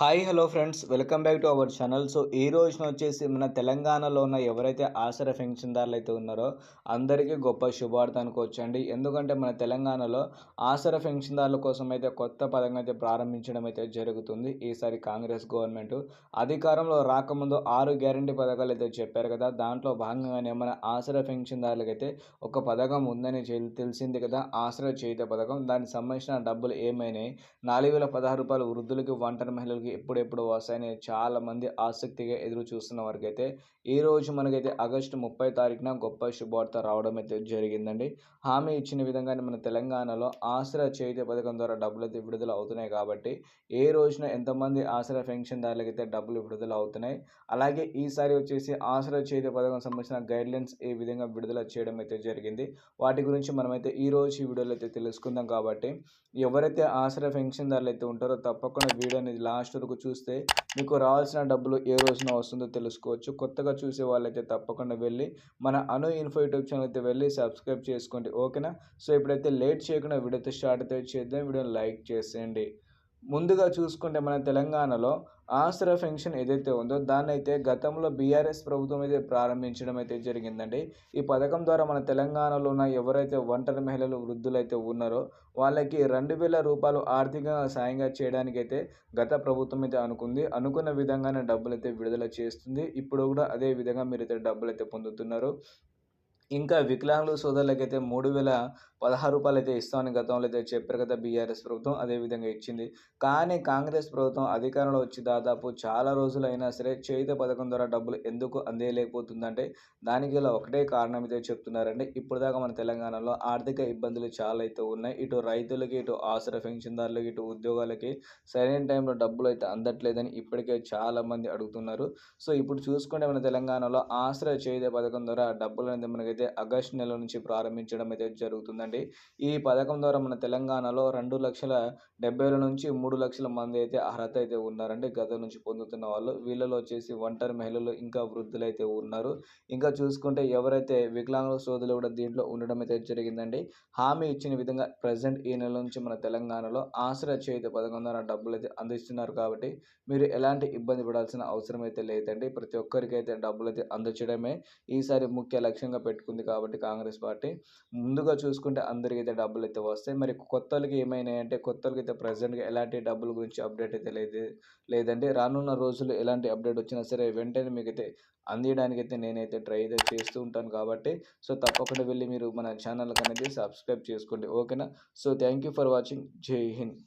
Hi hello friends. Welcome back to our channel. So ఈ రోజున వచ్చేసి మన తెలంగాణలో ఉన్న ఎవరైతే ఆసర పెన్షన్దారులు అయితే ఉన్నారో అందరికీ గొప్ప శుభార్త అనుకోవచ్చండి. ఎందుకంటే మన తెలంగాణలో ఆసర పెన్షన్దారుల కోసం అయితే కొత్త పథకం అయితే ప్రారంభించడం అయితే జరుగుతుంది. ఈసారి కాంగ్రెస్ గవర్నమెంట్ అధికారంలో రాకముందు ఆరు గ్యారంటీ పథకాలు అయితే చెప్పారు కదా. దాంట్లో భాగంగానే మన ఆసరా పెన్షన్దారులకు అయితే ఒక పథకం ఉందని తెలిసింది కదా. ఆసర చేత పథకం. దానికి సంబంధించిన డబ్బులు ఏమైనాయి? నాలుగు వేల పదహారు రూపాయలు వృద్ధులకి ఒంటరి మహిళలకి ఎప్పుడెప్పుడు వస్తాయని చాలామంది ఆసక్తిగా ఎదురు చూస్తున్న వారికైతే ఈ రోజు మనకైతే ఆగస్టు ముప్పై తారీఖున గొప్ప శుభవార్త రావడం అయితే జరిగిందండి. హామీ ఇచ్చిన విధంగానే మన తెలంగాణలో ఆసరా చేయుత పథకం ద్వారా డబ్బులు అయితే విడుదల అవుతున్నాయి కాబట్టి ఏ రోజున ఎంతమంది ఆసరా పెన్షన్దారులకు అయితే డబ్బులు విడుదల అవుతున్నాయి అలాగే ఈసారి వచ్చేసి ఆసరా చేయుత పథకం సంబంధించిన గైడ్లైన్స్ ఏ విధంగా విడుదల చేయడం అయితే జరిగింది. వాటి గురించి మనమైతే ఈ రోజు ఈ వీడియోలో అయితే తెలుసుకుందాం కాబట్టి ఎవరైతే ఆసరా పెన్షన్దారులు అయితే ఉంటారో తప్పకుండా వీడియోని లాస్ట్ వరకు చూస్తే మీకు రావాల్సిన డబ్బులు ఏ రోజున వస్తుందో తెలుసుకోవచ్చు. కొత్తగా చూసే వాళ్ళైతే తప్పకుండా వెళ్ళి మన అను ఇన్ఫో యూట్యూబ్ ఛానల్ అయితే వెళ్ళి సబ్స్క్రైబ్ చేసుకోండి. ఓకేనా? సో ఇప్పుడైతే లేట్ చేయకుండా వీడియోతో స్టార్ట్ అయితే చేద్దాం. వీడియోని లైక్ చేసేయండి. ముందుగా చూసుకుంటే మన తెలంగాణలో ఆసరా పెన్షన్ ఏదైతే ఉందో దాన్ని అయితే గతంలో బీఆర్ఎస్ ప్రభుత్వం అయితే ప్రారంభించడం అయితే జరిగిందండి. ఈ పథకం ద్వారా మన తెలంగాణలో ఉన్న ఎవరైతే ఒంటరి మహిళలు వృద్ధులు అయితే ఉన్నారో వాళ్ళకి రెండు వేల రూపాయలు ఆర్థికంగా సాయంగా చేయడానికి అయితే గత ప్రభుత్వం అయితే అనుకుంది. అనుకున్న విధంగానే డబ్బులు అయితే విడుదల చేస్తుంది. ఇప్పుడు కూడా అదే విధంగా మీరు అయితే డబ్బులు అయితే పొందుతున్నారు. ఇంకా వికలాంగుల సోదరులకైతే మూడు వేల పదహారు రూపాయలు అయితే ఇస్తామని గతంలో అయితే చెప్పారు కదా బీఆర్ఎస్ ప్రభుత్వం అదే విధంగా ఇచ్చింది. కానీ కాంగ్రెస్ ప్రభుత్వం అధికారంలో వచ్చి దాదాపు చాలా రోజులు అయినా సరే చేయుత పథకం ద్వారా డబ్బులు ఎందుకు అందేయలేకపోతుందంటే దానికి గల ఒకటే కారణం అయితే చెప్తున్నారండి. ఇప్పుడు దాకా మన తెలంగాణలో ఆర్థిక ఇబ్బందులు చాలా అయితే ఉన్నాయి. ఇటు రైతులకి ఇటు ఆసరా పెన్షన్దారులకి ఇటు ఉద్యోగాలకి సరైన టైంలో డబ్బులు అయితే అందట్లేదని ఇప్పటికే చాలామంది అడుగుతున్నారు. సో ఇప్పుడు చూసుకుంటే మన తెలంగాణలో ఆసరా చేయుత పథకం ద్వారా డబ్బులు అనేది మనకైతే ఆగస్టు నెల నుంచి ప్రారంభించడం అయితే జరుగుతుందండి. ఈ పథకం ద్వారా మన తెలంగాణలో రెండు లక్షల డెబ్బై నుంచి మూడు లక్షల మంది అయితే అర్హత అయితే ఉన్నారండి. గత నుంచి పొందుతున్న వాళ్ళు వీళ్ళలో వచ్చేసి ఒంటరి మహిళలు ఇంకా వృద్ధులు అయితే ఉన్నారు. ఇంకా చూసుకుంటే ఎవరైతే వికలాంగుల సోదరులు కూడా దీంట్లో ఉండడం అయితే జరిగిందండి. హామీ ఇచ్చిన విధంగా ప్రజెంట్ ఈ నెల నుంచి మన తెలంగాణలో ఆసరా చేయుత పథకం ద్వారా డబ్బులు అయితే అందిస్తున్నారు కాబట్టి మీరు ఎలాంటి ఇబ్బంది పడాల్సిన అవసరం అయితే లేదండి. ప్రతి ఒక్కరికి అయితే డబ్బులు అయితే అందచేయడమే ఈసారి ముఖ్య లక్ష్యంగా పెట్టుకుంది కాబట్టి కాంగ్రెస్ పార్టీ ముందుగా చూసుకుంటే అందరికైతే అయితే డబ్బులు అయితే వస్తాయి. మరి కొత్త వాళ్ళకి ఏమైనాయి అంటే కొత్త వాళ్ళకి అయితే ప్రజెంట్గా ఎలాంటి డబ్బుల గురించి అప్డేట్ అయితే లేదు లేదండి. రానున్న రోజులు ఎలాంటి అప్డేట్ వచ్చినా సరే వెంటనే మీకైతే అందియడానికి అయితే నేనైతే ట్రై అయితే చేస్తూ ఉంటాను కాబట్టి సో తప్పకుండా వెళ్ళి మీరు మన ఛానల్కి అనేది సబ్స్క్రైబ్ చేసుకోండి. ఓకేనా? So thank you for watching. జై హింద్.